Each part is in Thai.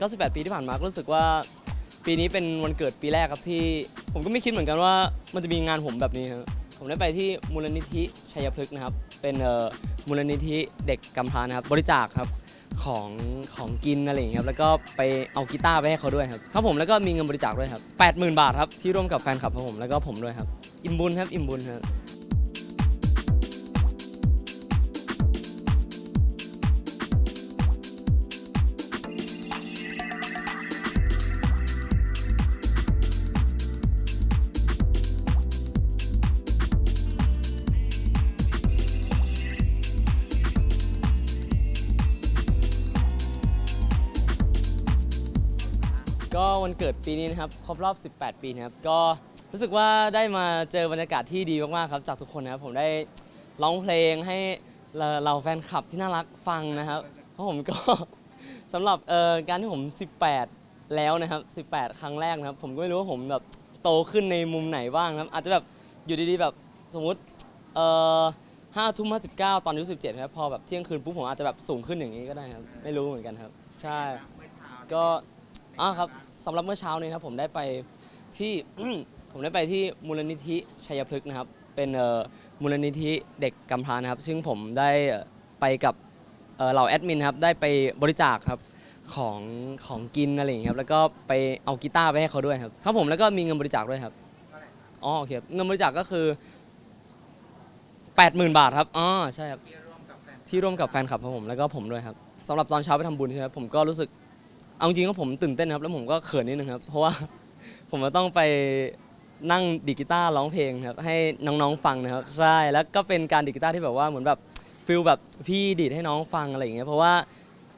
98 ปีที่ผ่านมาก็รู้สึกว่าปีนี้เป็นวันเกิดปีแรกครับที่ผมก็ไม่คิดเหมือนกันว่ามันจะมีงานผมแบบนี้ครับผมได้ไปที่มูลนิธิชัยพฤกษ์นะครับ เป็นมูลนิธิเด็กกำพร้านะครับ บริจาคครับของของกินอะไรอย่างเงี้ยครับแล้วก็ไปเอากีตาร์ไปให้เขาด้วยครับครับผมแล้วก็มีเงินบริจาคด้วยครับ80,000 บาทครับที่ร่วมกับแฟนคลับครับผมแล้วก็ผมด้วยครับ อิ่มบุญครับอิ่มบุญครับ ก็วันเกิดปีนี้นะครับครบรอบ 18 ปีนะครับก็รู้สึกว่าได้มาเจอบรรยากาศที่ดีมากๆครับจากทุกคนนะครับผมได้ร้องเพลงให้เราเราแฟนคลับที่น่ารักฟังนะครับเพราะผมก็ สำหรับเอ่อการที่ผม 18 แล้วนะครับ 18 ครั้งแรกนะครับ ผมก็ไม่รู้ว่าผมแบบโตขึ้นในมุมไหนบ้างนะครับ อาจจะแบบอยู่ดีๆแบบสมมุติเอ่อห้าทุ่มห้าสิบเก้าตอนอายุสิบเจ็ดครับพอแบบเที่ยงคืนปุ๊บผมอาจจะแบบสูงขึ้นอย่างนี้ก็ได้ครับ ไม่รู้เหมือนกันครับ ใช่ ก็ อ่าครับสำหรับเมื่อเช้านี้ครับผมได้ไปที่ ผมได้ไปที่มูลนิธิชัยพฤกษ์นะครับ เป็นเอ่อมูลนิธิเด็กกำพร้านะครับ ซึ่งผมได้เอ่อไปกับเอ่อเหล่าแอดมินครับได้ไปบริจาคครับของของกินอะไรอย่างเงี้ยครับแล้วก็ไปเอากีตาร์ไปให้เขาด้วยครับครับผมแล้วก็มีเงินบริจาคด้วยครับอ๋อโอเคครับเงินบริจาคก็คือ 80,000 บาทครับอ๋อใช่ครับ ที่ร่วมกับแฟนคลับครับผมแล้วก็ผมด้วยครับสำหรับตอนเช้าไปทำบุญใช่ไหมครับผมก็รู้สึก เอาจริงๆก็ผมตื่นเต้นครับ แล้วผมก็เขินนิดนึงครับ เพราะว่า ผมจะต้องไปนั่งดีดกีตาร์ร้องเพลงครับ ให้น้องๆฟังนะครับ ใช่ แล้วก็เป็นการดีดกีตาร์ที่แบบว่าเหมือนแบบฟิลแบบพี่ดีดให้น้องฟังอะไรอย่างเงี้ย เพราะว่า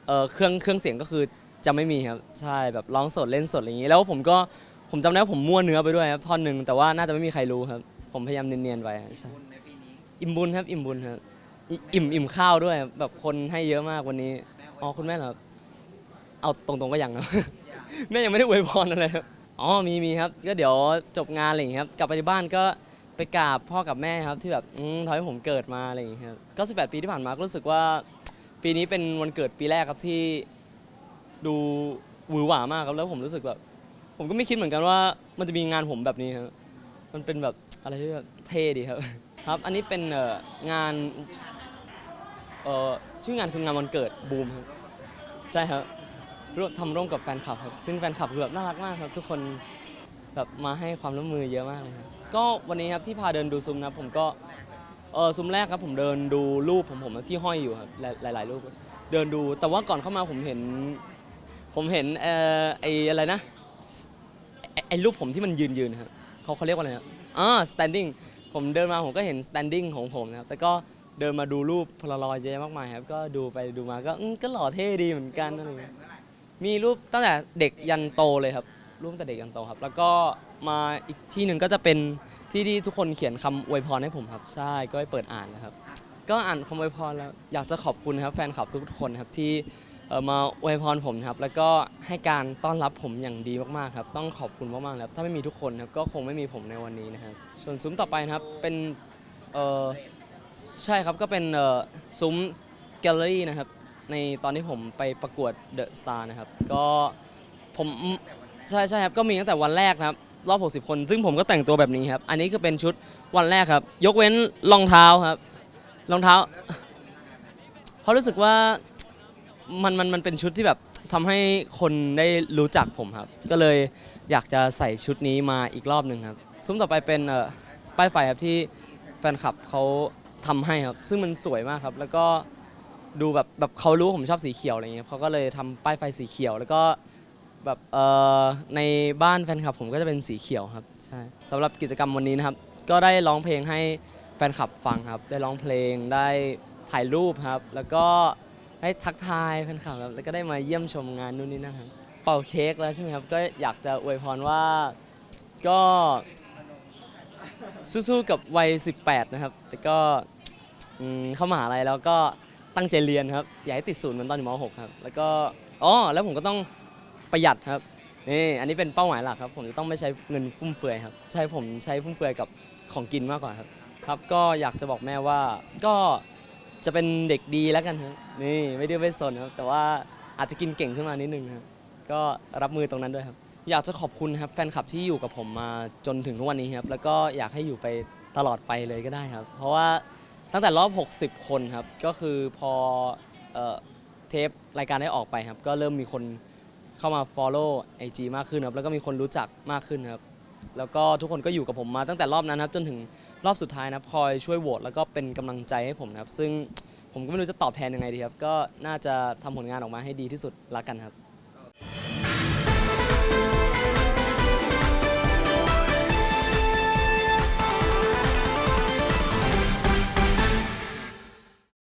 เอ่อเครื่องเครื่องเสียงก็คือจะไม่มีครับ ใช่แบบร้องสดเล่นสดอะไรอย่างงี้ แล้วผมก็ผมจำได้ว่าผมมั่วเนื้อไปด้วยครับท่อนหนึ่งแต่ว่าน่าจะไม่มีใครรู้ครับ ผมพยายามเนียนๆไปใช่ บุญในปีนี้อิ่มบุญครับ อิ่มบุญครับอิอิ่มอิ่มข้าวด้วยแบบคนให้เยอะมากวันนี้อ๋อคุณแม่เหรอครับ เอาตรงๆก็ยังครับ แม่ยังไม่ได้อวยพรอะไรครับอ๋อมีมีครับ ก็เดี๋ยวจบงานอะไรอย่างเงี้ยครับกลับไปที่บ้านก็ไปกราบพ่อกับแม่ครับที่แบบอืมทำให้ผมเกิดมาอะไรอย่างเงี้ยครับก็18 ปีที่ผ่านมาก็รู้สึกว่า ปีนี้เป็นวันเกิดปีแรกครับที่ดูหวือหวามากครับแล้วผมรู้สึกแบบ ผมก็ไม่คิดเหมือนกันว่ามันจะมีงานผมแบบนี้ครับมันเป็นแบบอะไรที่แบบเท่ดีครับ ครับ อันนี้เป็นเอ่องานเอ่อชื่องานคืองานวันเกิดบูมครับใช่ครับ ร่วมทำร่วมกับแฟนคลับครับซึ่งแฟนคลับคือแบบน่ารักมากครับ ทุกคนแบบมาให้ความร่วมมือเยอะมากเลยครับก็วันนี้ครับที่พาเดินดูซุ้มนะครับผมก็เออซุ้มแรกครับผมเดินดูรูปของผมที่ห้อยอยู่ครับหลายหลายรูป เดินดูแต่ว่าก่อนเข้ามาผมเห็น ผมเห็นเออไออะไรนะไอ้รูปผมที่มันยืนยืนครับเขาเขาเรียกว่าอะไรครับอ่า standing ผมเดินมาผมก็เห็น standing ของผมนะครับแต่ก็เดินมาดูรูปพลารอยเยอะมากมายครับ ก็ดูไปดูมาก็ก็หล่อเท่ดีเหมือนกันอะไรอย่างเงี้ย มีรูปตั้งแต่เด็กยันโตเลยครับ รูปตั้งแต่เด็กยันโตครับ แล้วก็มาอีกที่หนึ่งก็จะเป็นที่ที่ทุกคนเขียนคำอวยพรให้ผมครับ ใช่ก็ไปเปิดอ่านนะครับ ก็อ่านคำอวยพรแล้วอยากจะขอบคุณครับ แฟนคลับทุกคนครับที่เอ่อมาอวยพรผมนะครับ แล้วก็ให้การต้อนรับผมอย่างดีมากๆครับ ต้องขอบคุณมากๆครับ ถ้าไม่มีทุกคนครับก็คงไม่มีผมในวันนี้นะครับ ส่วนซุ้มต่อไปนะครับเป็นเอ่อใช่ครับก็เป็นเอ่อซุ้มแกลเลอรี่นะครับ ในตอนที่ผมไปประกวดเดอะสตาร์นะครับ ก็ผมใช่ใช่ครับ ก็มีตั้งแต่วันแรกนะครับ รอบ 60 คน ซึ่งผมก็แต่งตัวแบบนี้ครับ อันนี้คือเป็นชุดวันแรกครับ ยกเว้นรองเท้าครับ รองเท้าเพราะรู้สึกว่ามันมันมันเป็นชุดที่แบบทำให้คนได้รู้จักผมครับ ก็เลยอยากจะใส่ชุดนี้มาอีกรอบหนึ่งครับ ซุ้มต่อไปเป็นป้ายไฟครับที่แฟนคลับเขาทำให้ครับ ซึ่งมันสวยมากครับ แล้วก็ ดูแบบแบบเขารู้ผมชอบสีเขียวอะไรเงี้ยเขาก็เลยทำป้ายไฟสีเขียว แล้วก็แบบเอ่อในบ้านแฟนคลับผมก็จะเป็นสีเขียวครับใช่สำหรับกิจกรรมวันนี้นะครับ ก็ได้ร้องเพลงให้แฟนคลับฟังครับ ได้ร้องเพลงได้ถ่ายรูปครับ แล้วก็ได้ทักทายแฟนคลับครับแล้วก็ได้มาเยี่ยมชมงานนู่นนี่นั่นครับเป่าเค้กแล้วใช่ไหมครับก็อยากจะอวยพรว่าก็สู้ๆกับวัย 18 นะครับแต่ก็อืมเข้ามหาลัยแล้วก็ ตั้งใจเรียนครับ อย่าให้ติดศูนย์เหมือนตอนอยู่ม .6 ครับ แล้วก็อ๋อแล้วผมก็ต้องประหยัดครับนี่อันนี้เป็นเป้าหมายหลักครับ ผมจะต้องไม่ใช้เงินฟุ่มเฟือยครับ ใช่ผมใช้ฟุ่มเฟือยกับของกินมากกว่าครับ ครับ ก็อยากจะบอกแม่ว่าก็จะเป็นเด็กดีแล้วกันครับนี่ไม่ดื้อไม่สนครับ แต่ว่าอาจจะกินเก่งขึ้นมานิดนึงครับ ก็รับมือตรงนั้นด้วยครับ อยากจะขอบคุณครับแฟนคลับที่อยู่กับผมมาจนถึงทุกวันนี้ครับ แล้วก็อยากให้อยู่ไปตลอดไปเลยก็ได้ครับ เพราะว่า ตั้งแต่รอบ 60 คนครับ ก็คือพอเอ่อเทปรายการได้ออกไปครับ ก็เริ่มมีคนเข้ามา follow IG มากขึ้นครับ แล้วก็มีคนรู้จักมากขึ้นครับ แล้วก็ทุกคนก็อยู่กับผมมาตั้งแต่รอบนั้นครับ จนถึงรอบสุดท้ายนะครับ คอยช่วยโหวตแล้วก็เป็นกำลังใจให้ผมนะครับ ซึ่งผมก็ไม่รู้จะตอบแทนยังไงดีครับ ก็น่าจะทำผลงานออกมาให้ดีที่สุดละกันครับ